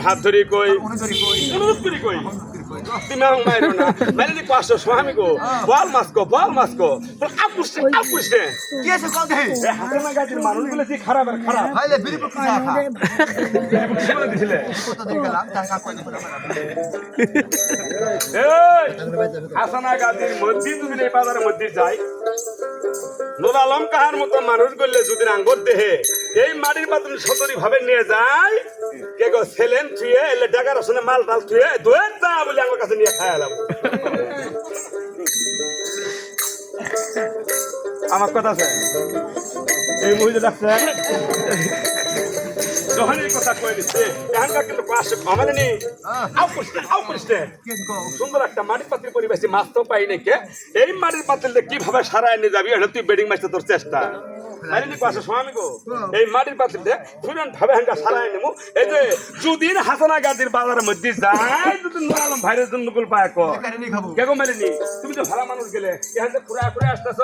তোর হাত ধরি কই? অনুরোধ করি কই। তুমি আমাকে মারো না। মাননি পাঁচশো স্বামী গো বল মাসকো বল মাসকো আপুসে আপুসে। কি আছে কল দে এ হাসনা গাজির মানুষগুলো যে খারাপ আর খারাপ। ভাইলে বিড়ি পুক খা। খা দিছিলে কত দিন গেলাম টাকা কই দিন এই হাসানা গাজীর মধ্যে যদি এই বাজারের মধ্যে যাই। নুর আলম কাহার মতো মানুষ করলে যদি আঙ্গুর দেহে। এই মাটির পাত্র সতরি ভাবে নিয়ে যায় কে গো ছেলেন থুয়ে এলে ডাকার আসনে মাল টাল থুয়ে দুয়ের দা বলে আমার কাছে নিয়ে খায় এলাম। আমার কথা আছে? এই মহিলা ডাক্তার যখন এই কথা কয়ে দিচ্ছে। এখানকার কিন্তু পাশে কমানে। নেই আউ করছে আউ করছে কি সুন্দর একটা মাটির পাত্রের পরিবেশে মাছ তো পাই নাকি এই মাটির পাত্রে কীভাবে সারায় নিয়ে যাবি এটা তুই বেডিং মাছটা তোর চেষ্টা। মারিনি পাশে স্বামী গো এই মাটির পাত্রে ফুরন ভাবে হাঙ্গা সারায় নেব এই যে যদিন হাসানা গাদির বাজারের মধ্যে যায় যদি নুরালম ভাইরের জন্য গুল পায় কো। এখানে নি কে গো মারিনি তুমি তো ভালো মানুষ গেলে এখান থেকে ফুরা ফুরে আসতেছ?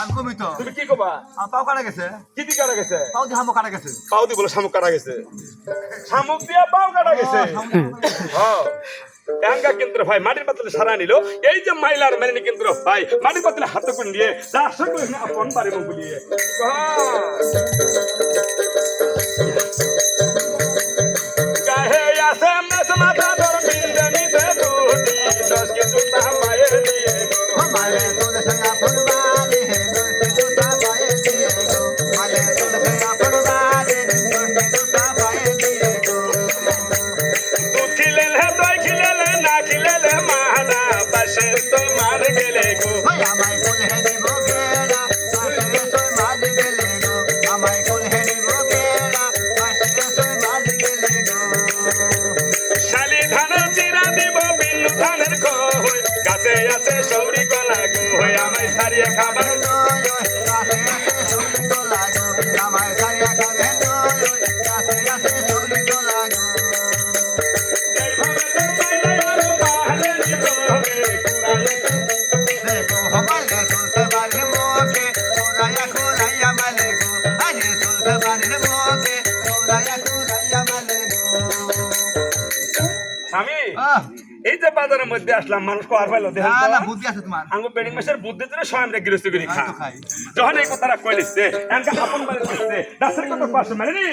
আমি কমি তো। তুমি কি কবা? পাও কাটা গেছে? কি দি কাটা গেছে? পাও দি হামো কাটা গেছে? পাও দি বলে শামুক কাটা গেছে? শামুক দিয়া পাও কাটা গেছে? হ্যাঁ এহাঙ্গা কিন্তু ভাই, মাটির পাতলে সারা নিল। এই যে মাইলার মেনে কিন্তু ভাই, মাটির পাতলে হাত কুন দিয়ে তার সঙ্গে আপন বাড়ি মুখ দিয়ে বাজারের মধ্যে আসলাম মানুষ কো আর পাইলো দেখেন তো? আঙ্গু বেডিং মাসের বুদ্ধি ধরে স্বয়ং রে গৃহস্থ করে খা তো খাই। যখন এই কথাটা কইলিছে এনকা আপন বাড়ি দিচ্ছে রাস্তার কথা পাশে মানে নি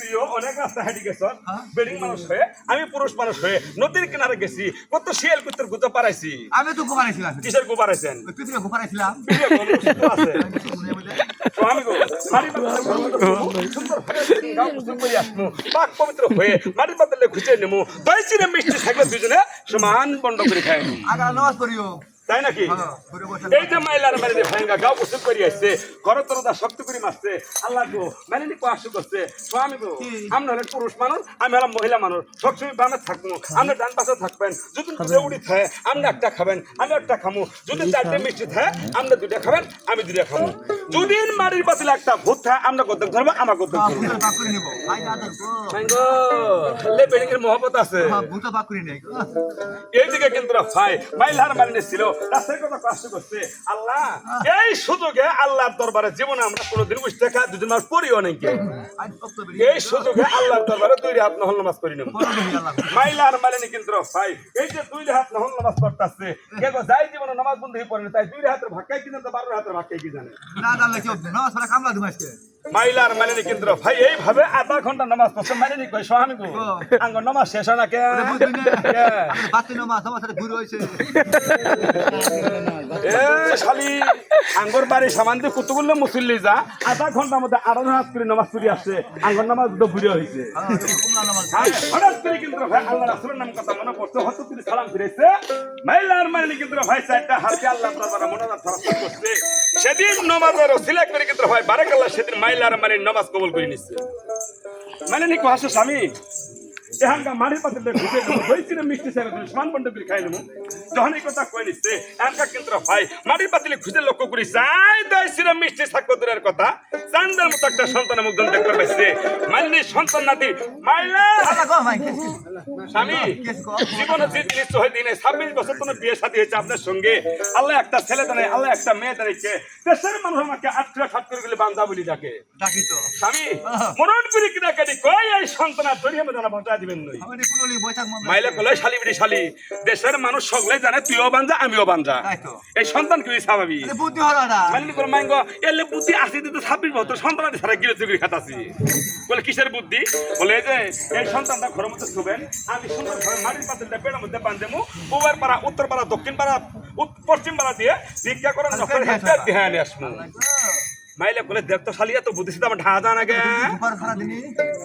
তুইও অনেক রাস্তা হাঁটি গেছ। হ্যাঁ। বেডিং মানুষ হয়ে আমি পুরুষ মানুষ হয়ে নদীর কিনারে গেছি কত শিয়াল কুত্তর গুতো পারাইছি আমি তো কিসের পৃথিবী পাক পবিত্র হয়ে পাতলে খুঁজে দই চিনে মিষ্টি থাকলে দুজনে সমান বন্ধ করে খাই। আগা নামাজ পড়িও। তাই নাকি? হ্যাঁ, এই যে মাইলার মেরে ভাঙ্গা গাও কুসুম করে আসছে ঘর তরদা শক্তি করে মারছে আল্লাহ গো মানে নি পাশ করছে স্বামী গো আমরা হলেন পুরুষ মানুষ আমি হলাম মহিলা মানুষ সবসময় বামে থাকব আমরা ডান পাশে থাকবেন যদি দুটো উড়ি থাকে আমরা একটা খাবেন আমি একটা খামু যদি চারটে মিষ্টি থাকে আমরা দুটা খাবেন আমি দুটা খামু। যদি মাটির পাতিলে একটা ভূত থাকে আমরা গদ্দক ধরবো আমার গদ্দক ধরবো লে বেডিংয়ের মহব্বত আছে। হ্যাঁ, এইদিকে কিন্তু ভাই মাইলার মারিনে ছিল রাস্তায় কত কষ্ট করছে। আল্লাহ, এই সুযোগে আল্লাহর দরবারে জীবনে আমরা কোনোদিন বুঝতে দেখা দুদিন মাস পড়িও নাকি এই সুযোগে আল্লাহর দরবারে দুই হাত নহল নামাজ করি নেব। আল্লাহ মাইলার মালিনী কিন্তু ভাই, এই যে দুই হাত নহল নামাজ পড়তাছে কেগো যাই জীবনে নামাজ বন্ধ হয়ে পড়েনি তাই দুই হাতের ভাক্কাই কিনে তো বারো হাতের ভাক্কাই কি জানে। না জানলে কেউ নামাজ কামলা আজকে। মাইলার মালিনী কেন্দ্র ভাই এইভাবে আধা ঘণ্টা নামাজ পড়ছে মালিনী কই স্বামী গো আঙ্গ নামাজ শেষ হয় না কে? বাতি নামাজ আমার ঘুরে হইছে এ, শালি, আঙ্গর বাড়ি সামান দিয়ে কুতুগুলো মুসল্লি যা। আধা ঘণ্টার মধ্যে নামাজ নামাজ নামাজ আর হঠাৎ করে রাসূলের নাম কথা মনে পড়ছে, হঠাৎ করে সালাম ভাই চারটা হাতে আল্লাহ সেদিন নামাজের কিন্তু ভাই বারাকাল্লাহ, সেদিন মাইলার মানে নামাজ কবুল করে নিচ্ছে। মানে নি কোহাসে স্বামী। এখানকার মাটির পাত্রে ঘুষে দেবো দই মিষ্টি ছেড়ে দেবো সমান বন্ড করে খাই নেব যখন এই কথা কয়ে নিচ্ছে এখানকার কিন্তু ভাই মাটির পাতিলে খুঁজে লক্ষ্য করি যাই দই মিষ্টি সাক্ষ্য দূরের কথা চান্দের মতো একটা সন্তানের মুখ দেখতে পাইছে মাইলি সন্তান নাতি মাইলা স্বামী জীবনে যে জিনিস হয় দিনে ছাব্বিশ বছর তোমার বিয়ে সাথে হয়েছে আপনার সঙ্গে আল্লাহ একটা ছেলে দাঁড়ায় আল্লাহ একটা মেয়ে দাঁড়িয়েছে দেশের মানুষ আমাকে আটটা ঠাট করে গেলে বান্ধা বলি ডাকে ডাকি তো স্বামী মনন করি কিনা কাটি কই এই সন্তান তৈরি আমি জানা দিবেন নই। মাইলে কলে শালি বিড়ি শালি। দেশের মানুষ সকলে জানে তুইও বাঞ্জা আমিও বাঞ্জা। এই সন্তান কি স্বাভাবিক বুদ্ধি হলো না। মাইলে করে মাইঙ্গ এলে বুদ্ধি আসি দিতে ছাব্বিশ বছর সন্তান সারা গিলে চুগরি খাতাছি বলে কিসের বুদ্ধি? বলে যে এই সন্তানটা ঘরের মধ্যে শুবেন আমি সুন্দর ঘরে মাটির পাত্রটা পেটের মধ্যে বান্ধেমু উবার পাড়া উত্তর পাড়া দক্ষিণ পাড়া পশ্চিম পাড়া দিয়ে ভিক্ষা করে নকল হাতে আসব মাইলে বলে দেখ তো শালিয়া তো বুদ্ধি আমার ঢা জানা গে?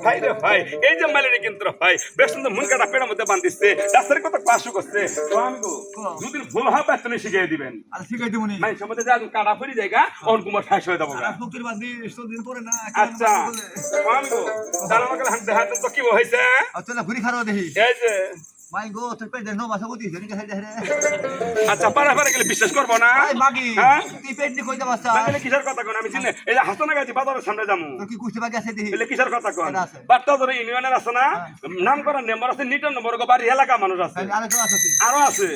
ভাই রে ভাই এই যে মালিনী কিন্তু ভাই বেশ সুন্দর মুন কাটা পেটের মধ্যে বান্ধিচ্ছে রাস্তার কত পাশু করছে। তো আমি গো দুদিন ভুল হবে তুমি শিখিয়ে দিবেন। আর শিখাই দিবনি মাই সম্বন্ধে যা কাটা ফেরি জায়গা অন কুমার ঠাস হয়ে যাব ফুকির বাদ দিন পরে না আচ্ছা আমি গো তার আমাকে হাতে হাতে তো কি হয়েছে? চলে ঘুরি খারো দেখি। এই যে নো আচ্ছা পারা পারা গেলে বিশ্বাস করব না। হ্যাঁ? নি কিসের কথা কোন? আমি চিনি এই যে হাসনা গাছি বাজারের সামনে যাব কিসের কথা কোন? বার্তা ধরে ইউনিয়নের আছে না? নাম করার মেম্বার আছে নিটন নম্বর বাড়ি এলাকা মানুষ আছে। আরও আছে।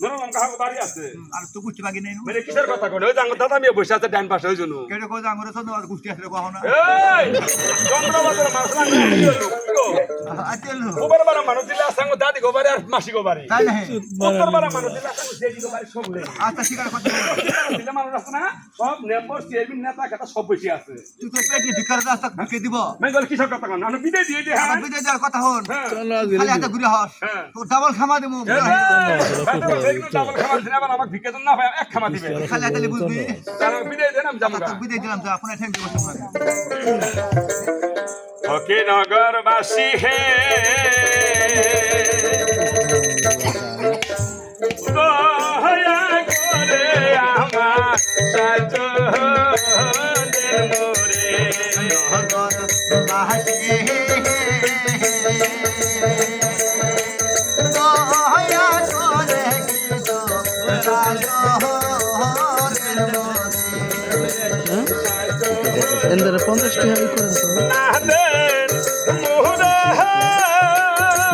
ধরো নাম বাড়ি আছে। আর তো কুষ্টি বাকি নেই মানে কিসের কথা কোন? ওই জাঙ্গ দাদা মিয়া বসে আছে ডান পাশে ওই জন্য। কেটে কই আঙ্গুরে তো কুষ্টি আসলে কহ না এই চন্দ্রবাজার মাসলা আতেলু ওবার বারা মানুষ দিলে আসাঙ্গ দাদি গো। বাড়ি আর মাসি গো বাড়ি তাই না উত্তর পাড়া মানুষ আচ্ছা শিকার করতে দিলে মানুষ আছে না সব মেম্বার চেয়ারম্যান নেতা খেতা সব বসে আছে। তুই তো পেট নি রাস্তা ঢুকে দিব। মানে বলে কিসের কথা কোন আমি বিদায় দিয়ে দিই হ্যাঁ আমার দেওয়ার কথা হন। খালি হাতে ঘুরে হস। তোর ডাবল খামা দেবো ডাবল খাবার দিলে আবার আমাকে ভিক্ষা না ভাই এক খামা দিবে। খালি হাতে বুঝবি বিদায় দেন যাব গা। দিলাম যা ফোনে ঠেক দিব ওকে নগরবাসী হে। দয়া এদের পঞ্চাশ টাকা করেন তো।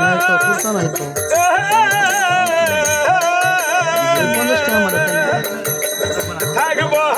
নাই তো কুর্তা নাই তো। পঞ্চাশ টাকা মারে থাকব আমরা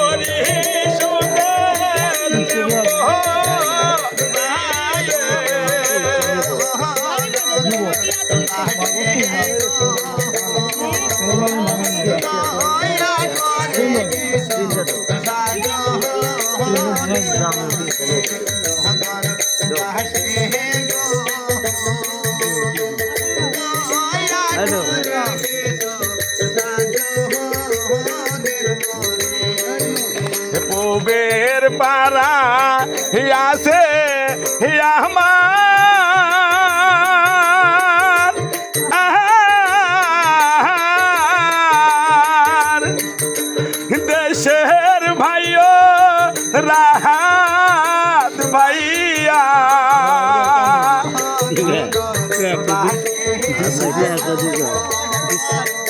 রাহাত ভাইয়া Yeah, yeah, yeah.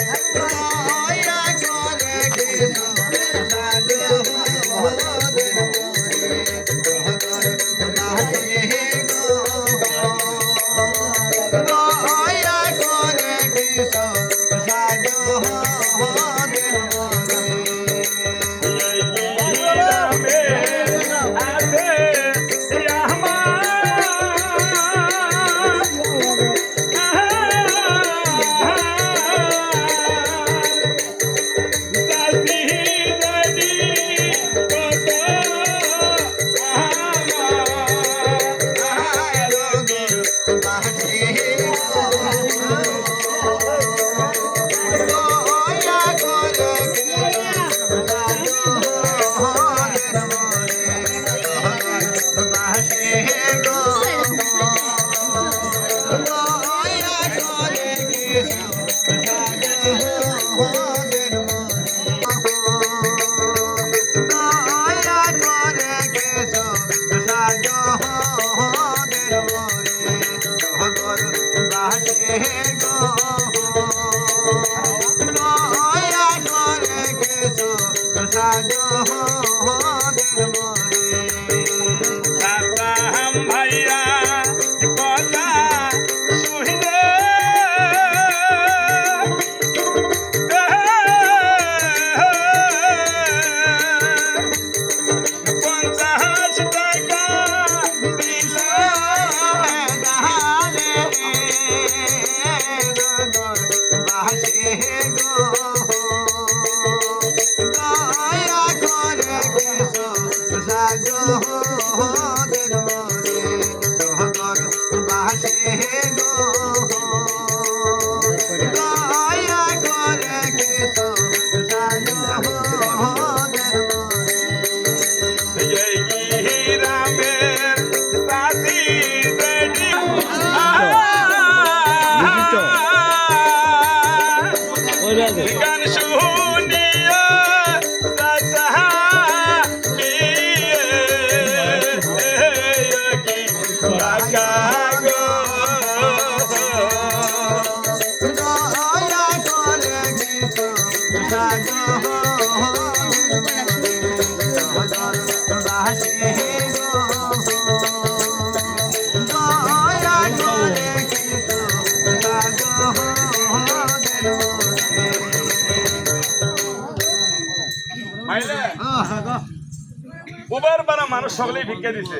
সকলেই ভিক্ষা দিছে।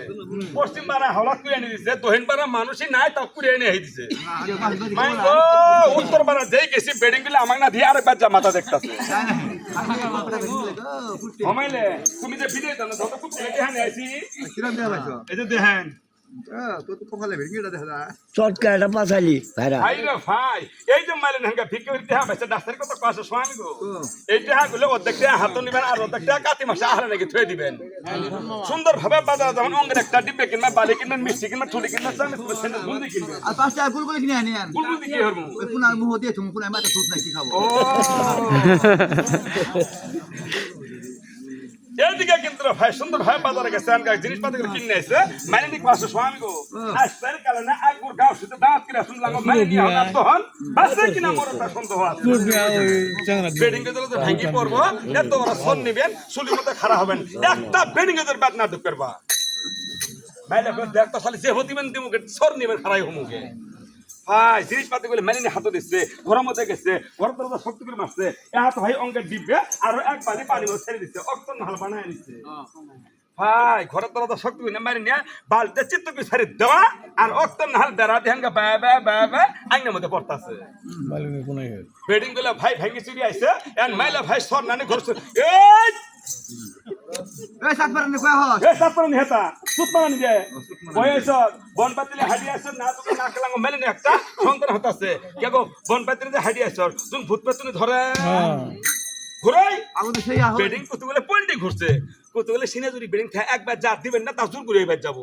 পশ্চিম পাড়া হলাত করে এনে দিছে দক্ষিণ পাড়া মানুষই নাই তক করে এনে হয়ে দিছে। উত্তর পাড়া যেই গেছি বেডিংগুলো আমার না দিয়ে আরেক বাচ্চা মাথা দেখতেছে। তুমি যে জানো যত খুব দেখে আইছি। এই যে দেখেন চটকা এটা পাঠালি ভাইরা। ভাই রে ভাই এই যে মাইলেন হাঙ্গা ভিক্ষা করতে হ্যাঁ বেচা ডাক্তার কত কষ্ট স্বামী গো? এই টাকা গুলো অর্ধেক টাকা হাত নিবেন আর অর্ধেক টাকা কাতি মাসে আহারে নাকি থুয়ে দিবেন। সুন্দর ভাবে বাজার যেমন অঙ্গের একটা ডিব্বে কিনবা বালি কিনবেন মিষ্টি কিনবা ঠুলি কিনবেন আর পাঁচটা ফুল কিনে আনি আর। বুলবুল কি হরমু ওই পুনার মুহ দিয়ে তুমি পুনার মাথা সুত নাই খাব? ও। এইদিকে কিন্তু ভাই সুন্দর ভাই বাজারে গেছে আনকা জিনিসপত্র করে কিনে এসে মানে নি পাশে স্বামী গো আসতে কালে না আগুর গাও শুতে দাঁত কিনা শুনলাম মানে নি হন। তখন বাসে কিনা মরে তা সন্দেহ আছে। বেডিং এর তো ভাঙ্গি পড়ব এত বড় ফোন নিবেন চুলির মধ্যে খারাপ হবেন। একটা বেডিং এর বাদ না ঢুক করবা ভাই দেখো দেখতো খালি যে হতিবেন দিমুকে সর নিবেন খারাই হমুকে। ভাই জিনিসপাতি গুলো মেনে হাতে দিচ্ছে ঘরের মধ্যে গেছে ঘরের তো শক্তি করে মারছে এ হাত ভাই অঙ্কের ডিব্বে আর এক পানি মধ্যে ছেড়ে দিচ্ছে অক্তন হাল বানায় নিচ্ছে। ভাই ঘরের তো শক্তি করে মারি নিয়ে বালতে চিত্ত করে ছেড়ে দেওয়া আর অক্তন হাল বেড়া দিয়ে হাঙ্গা ব্যা ব্যা ব্যা ব্যা আইনের মধ্যে পড়তাছে বেডিংগুলো ভাই ভাঙ্গি চুরি আইছে এন মাইলা ভাই সর নানি ঘর এই! এই সাত বার কয় হস? এ তারপরে হেতা সুতমানি দে বয়স বন পাতিলে হাডি আছে না না মেলে নি একটা সন্তান হতাছে কেগো বন পাতিলে যে হাডি আছে তুমি ভূত পেতনি ধরে। ঘুরাই। আগুন সেই আহ বেডিং করতে বলে পল্টি ঘুরছে। কতগুলো সিনে যদি বেডিং থাকে একবার যা দিবেন না তা জোর করে এবার যাব।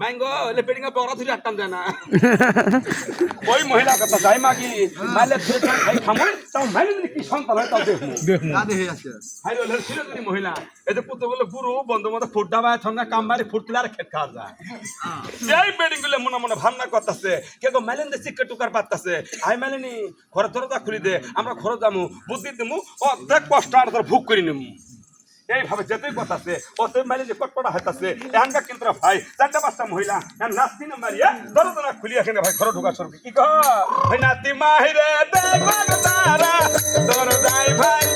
ম্যাঙ্গো এলে বেডিং এ বড় ধরে আটটাম যায় না। ওই মহিলা কথা যাই মাগি মাইলে খাই খাই খামুন তাও মাইলে যদি কি সন্তান হয় তাও দেখব হাই ওলে ছিল যদি মহিলা এতে কতগুলো গুরু বন্ধু মতো ফুট দাবায় থমনা কাম মারি ফুট তুলে আর খেত খাওয়া যায়। এই বেডিংগুলো মনে মনে ভাবনা করতেছে কে গো মাইলেন দে চিক্কা টুকার পাত্তাছে। আই মাইলেনি ঘরে দরজা খুলি দে আমরা ঘরে যামু বুদ্ধি দিমু অর্ধেক কষ্ট আর তোর ভুক করে নিমু। এইভাবে যেতেই কথাছে অসম মাইলে যে কটপটা হাতাছে এহানকা কিন্তু ভাই, চারটা পাঁচটা মহিলা নাস্তি না মারিয়া দরজা খুলি এখানে ভাই ঘর ঢোকা সরকি কি কহ ভাই নাতি মাহিরে দে বাগ তারা দরজাই ভাঙিল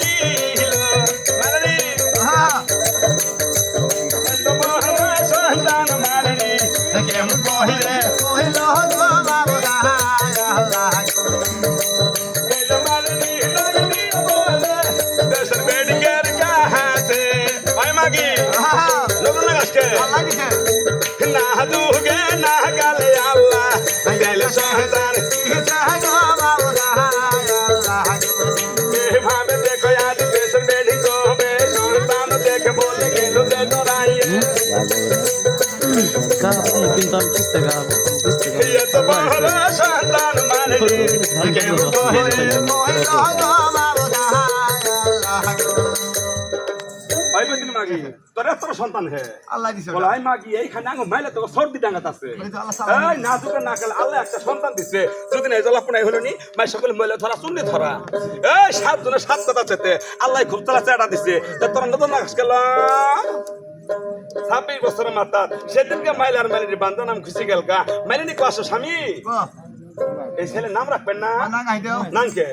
হ্যাঁ লোক লাগাসকে দিছে না দুগে না গালে আল্লাহ। গেলে সহদার দিছে গো বাবু আল্লাহ এভাবে দেখো আজ দেশের বেডি কবে সন্তান দেখে বলে গেল যে তোরাইয়ে কিন্তু আমি কিস্তে খাব কিস্তে তো বড় সন্তান মানে কেমন কহিলে কহিল গো বাবু আল্লাহ। মাগি। তোর এত সন্তান হে। আল্লাহ দিছে বলে আই মাগি এইখানে আঙ্গো মাইলে সর্দি আছে। এই না দুটো না কালে আল্লাহ একটা সন্তান দিছে। যদি না জলা পুনাই হলো নি মাই সকলে মহিলা ধরা চুন্নি ধরা। এই সাত সাত কথা চেতে আল্লাহ খুব তারা চেড়া দিছে। তোর নতুন ছাব্বিশ বছরের মাথা সেদিনকে মাইলার মালিনী বান্ধব নাম খুশি গেল গা। মালিনী কো স্বামী। এই ছেলে নাম রাখবেন না? নামকে?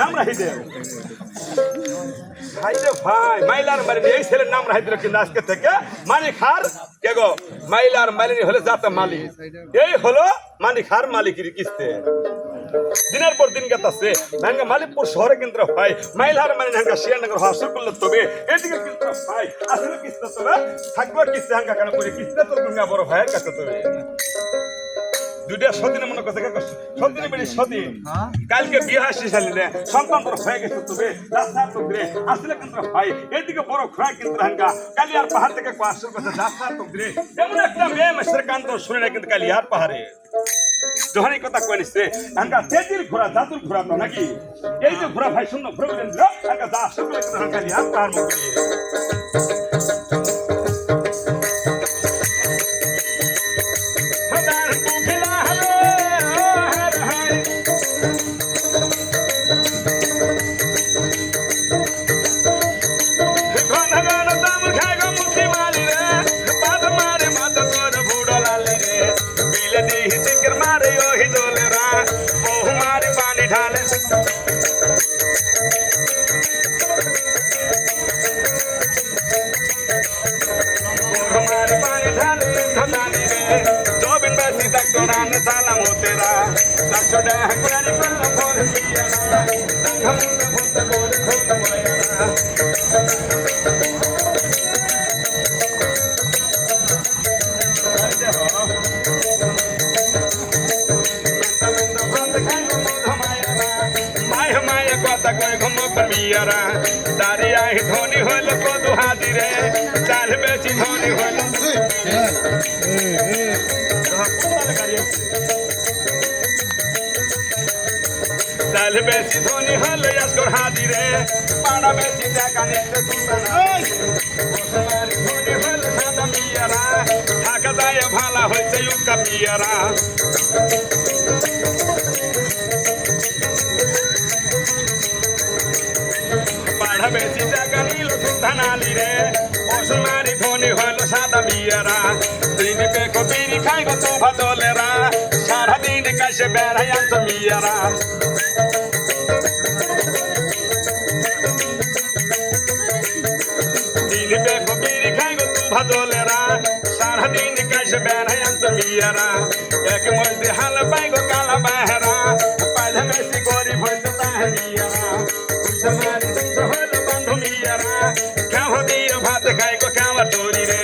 নাম রাখি দে হাইতে ভাই মাইলার মালিনী এই ছেলের নাম রাখি দিল কিন্তু আজকে থেকে। মালিক হার কে গো? মাইলার মালিনী হলে যাতে মালিক। এই হলো মালিক হার মালিকের কিস্তে। দিনের পর দিন গেতাছে। ভাঙ্গা মালিকপুর শহরে কিন্তু ভাই মাইলার মানে হাঙ্গা শিয়ানগর হাসুর করলে তবে। এদিকে কিন্তু ভাই আসলে কিস্তে তবে থাকবে কিস্তে হাঙ্গা কেন করে? কিস্তে তোর গঙ্গা বড় ভাইয়ের কাছে তবে। দুইটা সদিনে মনে করছে সদিনে বেড়ে সদিন হ্যাঁ? কালকে বিয়ে আসছে শালিনে সন্তান তোর হয়ে গেছে তবে রাস্তা তো ঘুরে আসলে কিন্তু ভাই এদিকে বড় খোয়া কিন্তু হাঙ্গা। কালি আর পাহাড় থেকে আসল কথা রাস্তা তো ঘুরে এমন একটা মেয়ে মেসের কান তোর শুনে না কিন্তু কালি আর পাহাড়ে। যখন এই কথা কয়ে নিচ্ছে হাঙ্গা তেজির ঘোড়া জাতুর ঘোড়া তো নাকি? এই যে ঘোড়া ভাই শূন্য গেলেন হাঙ্গা যা সকলে কিন্তু হাঙ্গা আর পাহাড় মুখে না हम চাল বেশি ধনী হইল ইয়াসকর হাতি রে পাড়া বেশি টাকা নিতে সুন্দর ধনী হইল সাদা মিয়ারা থাকা যায় ভালা হইছে ইউকা পিয়ারা পাড়া বেশি টাকা নিল সুধানালি রে অসমারি ধনী হইল সাদা মিয়ারা দিন পেকো বিড়ি খাই গো তো ভাদলেরা সারা দিন কাছে বেড়াই আন্ত মিয়ারা মিয়ারা এক মধ্যে হাল পাই গো কালা বাহেরা। পাইলে বেশি গরিব হইতো তাহে মিয়ারা সমারি হইল বন্ধু মিয়ারা। খাওয়া দিয়ে ভাত খাই খাওয়া তোরি রে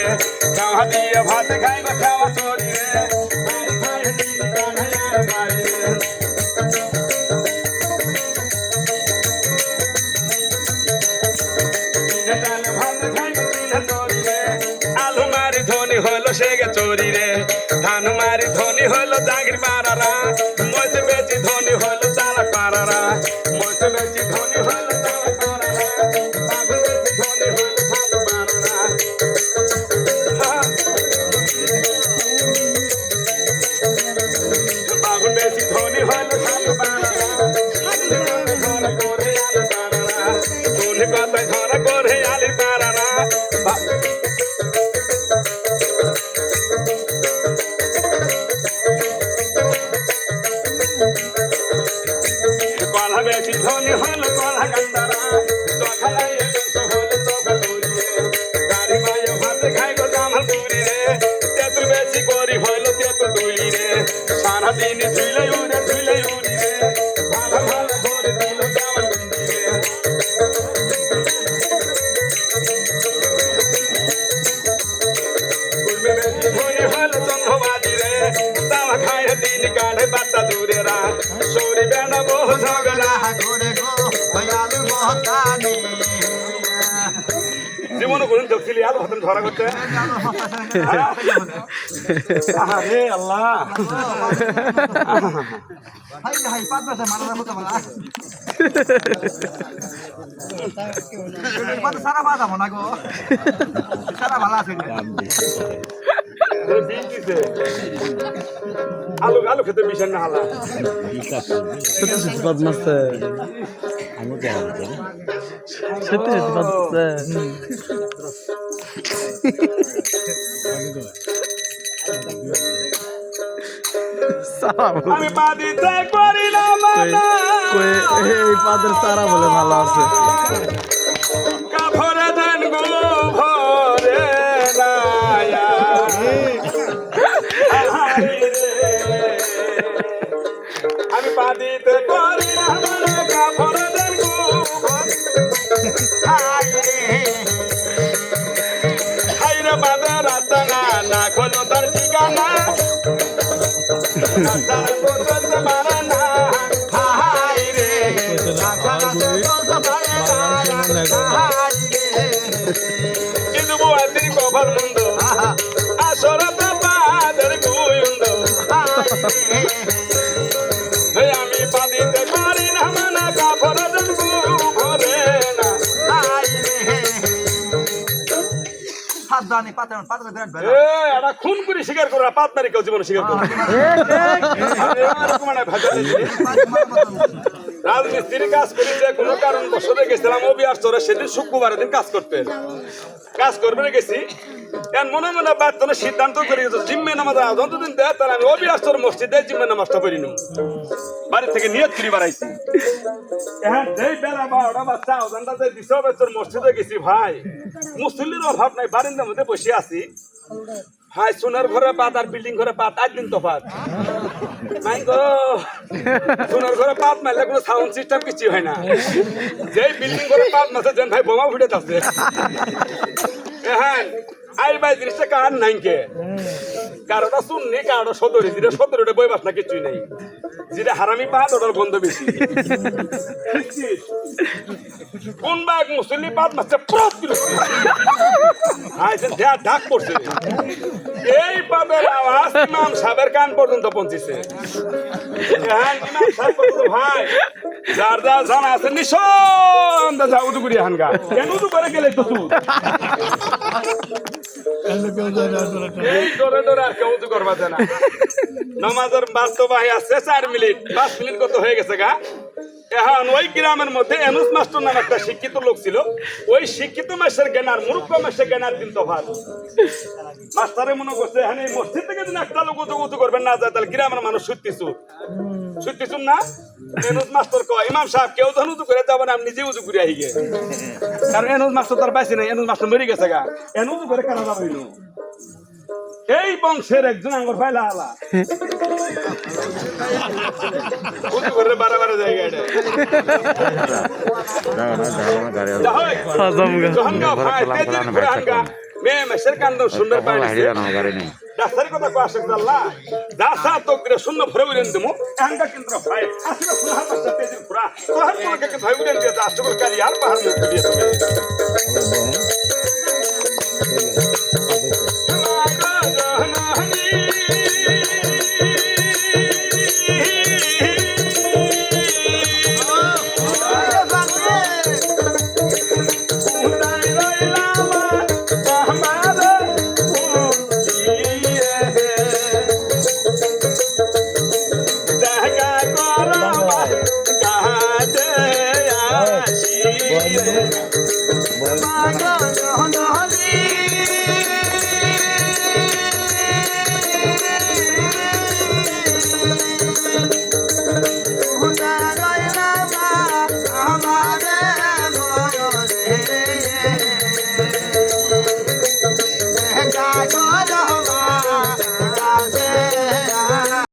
খাওয়া দিয়ে ভাত খাই খাওয়া হইল জাগির পারারা মইতে করুন দক্ষিলি আলো হতেন ধরা করতে। আরে আল্লাহ। না গো সারা ভালো আছে আলু আলু খেতে মিশন না হালা। সত্যি সত্যি সত্যি সত্যি আমি বাদিতে করি না এই পাদের সারা বলে ভালো আছে। আমি পাদিতে পারি না মানা কাপড় দেবু ভরে না। সাবধানে পাতা পাতা বিরাট এ এটা খুন করে স্বীকার করো না পাত মারি কেউ জীবনে স্বীকার করো মানে ভেজাল জিনিস। রাজমিস্ত্রির কাজ করি যে কোনো কারণ বসতে গেছিলাম অবি আর চরে, সেদিন শুক্রবারের দিন কাজ করতে। কাজ করবে গেছি। মনে মনে বাদ সিদ্ধান্ত করে গেছে জিম্মে নামাজ আদন দিন দেয় তাহলে আমি অবি আর চর মসজিদে জিম্মে নামাজটা করি নু বাড়ি থেকে নিয়ত করি বাড়াইছি। এখন যেই বেলা বাচ্চা যে দিছ বেচর মসজিদে গেছি ভাই। মুসল্লির অভাব নাই, বারিন্দার মধ্যে বসে আছি। ভাই সোনার ঘরে পাত আর বিল্ডিং ঘরে পাত আট দিন তফাত নাই গো, সোনার ঘরে পাত মারলে কোনো সাউন্ড সিস্টেম কিছু হয় না। যেই বিল্ডিং ঘরে পাত মারছে, যেন ভাই বোমা ফুটে যাচ্ছে। হ্যাঁ আইল ভাই, জিনিসটা কার নাই কে? কারোটা শুননি, কারোটা সদরি যেটা বই বাস না, কিছুই নেই। যেটা হারামি পাত ওটার গন্ধ বেশি। কোন বাঘ মুসল্লি পাত দেয়া পড়ছে। এই পাদের আওয়াজ ইমাম সাহেবের কান পর্যন্ত ভাই, যার জানা আছে নিঃসন্দেহ যা উদু করি হানগা। কেন উদু করে গেলে তো এই আর কেউ করবা নমাজের বাস্তবাহী আছে, চার মিনিট পাঁচ মিনিট কত হয়ে গেছে গা? এখন ওই গ্রামের মধ্যে এনুস মাস্টার নামে একটা শিক্ষিত লোক ছিল। ওই শিক্ষিত মাসের জ্ঞানার মূর্খ মাসের জ্ঞানার দিন তফাৎ মাস্টারে মনে করছে এই মসজিদ থেকে যদি একটা লোক উঁচু উঁচু করবেন, না যায়, তাহলে গ্রামের মানুষ সত্যি চুপ সত্যি শুন না? এনুস মাস্টার কয়, ইমাম সাহেব, কেউ যখন উঁচু করে যাবেন আমি নিজে উঁচু করে আহি গে কারণ এনুস মাস্টার তার পাইছে না এনুস মাস্টার মরে গেছে গা। এনু উঁচু করে কেন যাবে? এই বংশের একজন আঙ্গর পাইলা আলা উঁচু